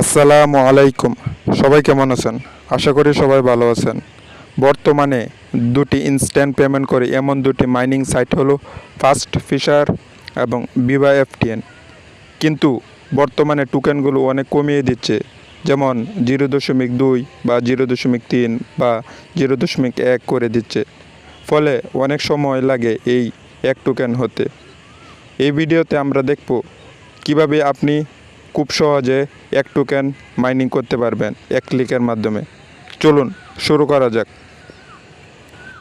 আসসালামু আলাইকুম। সবাই কেমন আছেন? আশা করি সবাই ভালো আছেন। বর্তমানে দুটি ইনস্ট্যান্ট পেমেন্ট করে। এমন দুটি মাইনিং সাইট হলো ফার্স্ট ফিশার এবং বিভা এফটিএন কিন্তু বর্তমানে টোকেনগুলো অনেক কমিয়ে দিচ্ছে। যেমন জিরো দশমিক দুই বা জিরো দশমিক তিন বা জিরো দশমিক এক করে দিচ্ছে। ফলে অনেক সময় লাগে এই এক টোকেন হতে। এই ভিডিওতে আমরা দেখব কীভাবে আপনি খুব সহজে এক টোকেন মাইনিং করতে পারবেন এক ক্লিকের মাধ্যমে। চলুন, শুরু করা যাক।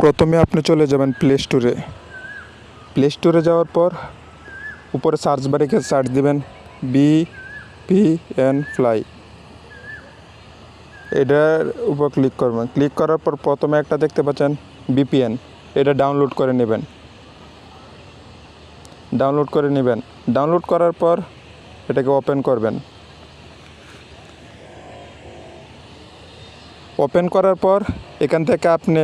প্রথমে আপনি চলে যাবেন প্লে স্টোরে প্লে স্টোরে যাওয়ার পর উপরে সার্চ বারে সার্চ দিবেন বি পি এন ফ্লাই এটার উপর ক্লিক করবেন। ক্লিক করার পর প্রথমে একটা দেখতে পাচ্ছেন বিপিএন এটা ডাউনলোড করে নেবেন। ডাউনলোড করে নেবেন। ডাউনলোড করার পর এটাকে ওপেন করবেন। ওপেন করার পর এখান থেকে আপনি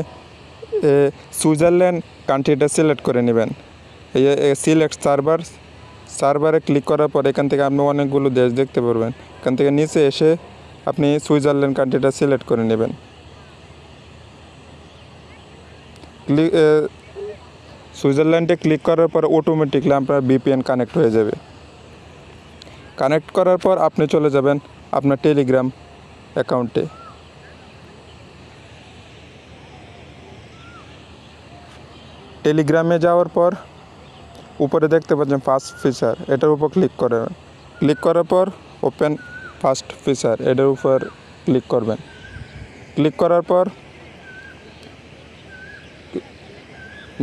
সুইজারল্যান্ড কান্ট্রিটা সিলেক্ট করে নেবেন। এই সিলেক্ট সার্ভার সার্ভারে ক্লিক করার পর এখান থেকে আপনি অনেকগুলো দেশ দেখতে পারবেন। এখান থেকে নিচে এসে আপনি সুইজারল্যান্ড কান্ট্রিটা সিলেক্ট করে নেবেন। ক্লিক সুইজারল্যান্ডে ক্লিক করার পর অটোমেটিকলি আপনার বিপিএন কানেক্ট হয়ে যাবে। কানেক্ট করার পর আপনি চলে যাবেন আপনার টেলিগ্রাম অ্যাকাউন্টে। টেলিগ্রামে যাওয়ার পর উপরে দেখতে পাচ্ছেন ফার্স্ট ফিচার এটার উপর ক্লিক করবেন ক্লিক করার পর ওপেন ফার্স্ট ফিচার এটার উপর ক্লিক করবেন। ক্লিক করার পর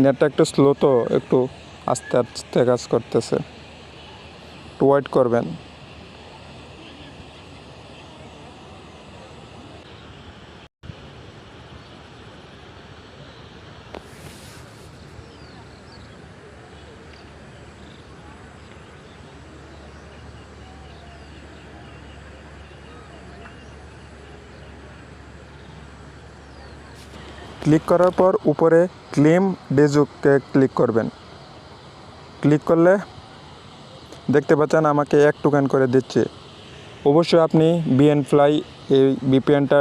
নেটটা একটু স্লো তো, একটু আস্তে আস্তে কাজ করতেছে। একটু ওয়েট করবেন। ক্লিক করার পর উপরে ক্লেম ডেজুকে ক্লিক করবেন। ক্লিক করলে দেখতে পাচ্ছেন আমাকে এক টোকেন করে দিচ্ছে। অবশ্যই আপনি বিএন ফ্লাই এই বিপিএনটা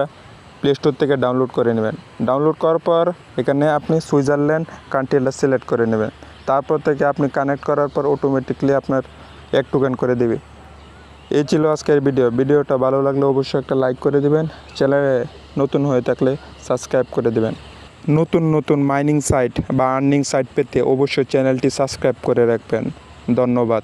প্লে স্টোর থেকে ডাউনলোড করে নেবেন। ডাউনলোড করার পর এখানে আপনি সুইজারল্যান্ড কান্ট্রিটা সিলেক্ট করে নেবেন। তারপর থেকে আপনি কানেক্ট করার পর অটোমেটিকলি আপনার এক টোকেন করে দেবে। এই ছিল আজকের ভিডিও ভিডিওটা ভালো লাগলে অবশ্যই একটা লাইক করে দিবেন। চ্যানেলে নতুন হয়ে থাকলে সাবস্ক্রাইব করে দিবেন। নতুন নতুন মাইনিং সাইট বা আর্নিং সাইট পেতে অবশ্যই চ্যানেলটি সাবস্ক্রাইব করে রাখবেন। ধন্যবাদ।